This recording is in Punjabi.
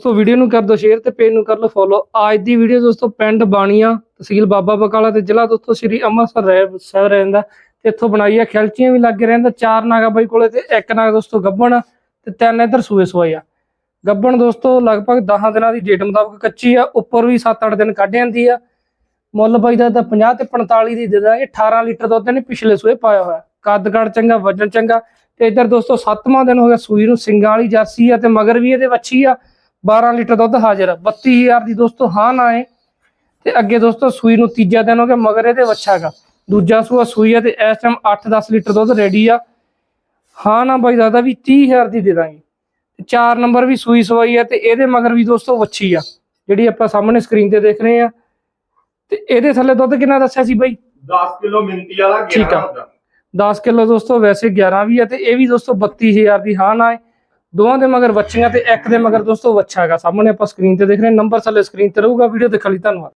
ਦੋਸਤੋ ਵੀਡੀਓ ਨੂੰ ਕਰ ਦਿਓ ਸ਼ੇਅਰ ਤੇ ਪੇਜ ਨੂੰ ਕਰ ਲਓ ਫੋਲੋ ਅੱਜ ਦੀ ਵੀਡੀਓ ਦੋਸਤੋ, ਪਿੰਡ ਬਾਣੀਆਂ, ਤਹਿਸੀਲ ਬਾਬਾ ਬਕਾਲਾ ਤੇ ਜ਼ਿਲ੍ਹਾ ਦੋਸਤੋ, ਸ੍ਰੀ ਅੰਮ੍ਰਿਤਸਰ ਰਹਿ, ਸਾਹਿਬ ਰਹਿੰਦਾ। ਤੇ ਇੱਥੋਂ ਬਣਾਈ ਆ ਖਿਲਚੀਆਂ ਵੀ ਲੱਗੇ ਰਹਿੰਦਾ, ਚਾਰ ਨਾਗਾ ਬਾਈ ਕੋਲੇ ਤੇ ਇੱਕ ਨਾਗ ਦੋਸਤੋ, ਗੱਬਣ ਆ ਤੇ ਤਿੰਨ ਇਧਰ ਸੂਏ ਸਵਾਈ ਆ। ਗੱਬਣ ਦੋਸਤੋ, ਲਗਭਗ 10 ਦਿਨਾਂ ਦੀ ਡੇਟ ਮੁਤਾਬਕ ਕੱਚੀ ਆ, ਉੱਪਰ ਵੀ 7-8 ਦਿਨ ਕੱਢ ਜਾਂਦੀ ਆ। ਮੁੱਲ ਬਾਈ ਦਾ ਤਾਂ 50 ਤੇ 45 ਦੀ ਦੇਦਾ ਇਹ 18 ਲੀਟਰ ਦੁੱਧ ਇਹਨੇ ਪਿਛਲੇ ਸੂਏ ਪਾਇਆ ਹੋਇਆ। ਕੱਦ ਕੜ ਚੰਗਾ, ਵਜਨ ਚੰਗਾ। ਤੇ ਇਧਰ ਦੋਸਤੋ 7ਵਾਂ ਦਿਨ ਹੋ ਗਿਆ ਸੂਈ ਨੂੰ ਸਿੰਗਾਂ ਵਾਲੀ ਜਰਸੀ ਆ ਤੇ ਮਗਰ ਵੀ ਇਹਦੇ ਵੱਛੀ ਆ। 12 ਲੀਟਰ ਦੁੱਧ ਹਾਜ਼ਰ ਆ। 32000 ਦੀ ਦੋਸਤੋ ਹਾਂ ਨਾ ਹੈ। ਤੇ ਅੱਗੇ ਦੋਸਤੋ ਸੂਈ ਨੂੰ ਤੀਜਾ ਦਿਨ ਹੋ ਗਿਆ ਮਗਰ ਇਹਦੇ ਵੱਛਾ ਗਾ ਦੂਜਾ ਸੂਆ ਸੂਈ ਆ ਤੇ ਇਸ ਟਾਈਮ 8-10 ਲੀਟਰ ਦੁੱਧ ਰੈਡੀ ਆ। ਹਾਂ ਨਾ ਬਾਈ ਦਾਦਾ ਵੀ 30000 ਦੀ ਦੇ ਦਾਂਗੇ। ਤੇ ਚਾਰ ਨੰਬਰ ਵੀ ਸੂਈ ਸਵਾਈ ਆ ਤੇ ਇਹਦੇ ਮਗਰ ਵੀ ਦੋਸਤੋ ਵੱਛੀ ਆ ਜਿਹੜੀ ਆਪਾਂ ਸਾਹਮਣੇ ਸਕਰੀਨ ਤੇ ਦੇਖ ਰਹੇ ਆ। ਤੇ ਇਹਦੇ ਥੱਲੇ ਦੁੱਧ ਕਿੰਨਾ ਦੱਸਿਆ ਸੀ ਬਾਈ? 10 ਕਿਲੋ ਮਿੰਤੀ ਵਾਲਾ ਠੀਕ ਆ। 11 ਹੁੰਦਾ। 10 ਕਿਲੋ ਦੋਸਤੋ ਵੈਸੇ 11 ਵੀ ਆ ਤੇ ਇਹ ਵੀ ਦੋਸਤੋ 32000 ਦੀ ਹਾਂ ਨਾ ਹੈ। ਦੋਵਾਂ ਦੇ ਮਗਰ ਵੱਛੀਆਂ ਤੇ ਇੱਕ ਦੇ ਮਗਰ ਦੋਸਤੋ ਵੱਛਾ ਹੈਗਾ। ਸਾਹਮਣੇ ਆਪਾਂ ਸਕਰੀਨ ਤੇ ਦੇਖ ਰਹੇ ਹਾਂ। ਨੰਬਰ ਥੱਲੇ ਸਕਰੀਨ ਤੇ ਰਹੂਗਾ। ਵੀਡੀਓ ਦੇਖਣ ਲਈ ਧੰਨਵਾਦ।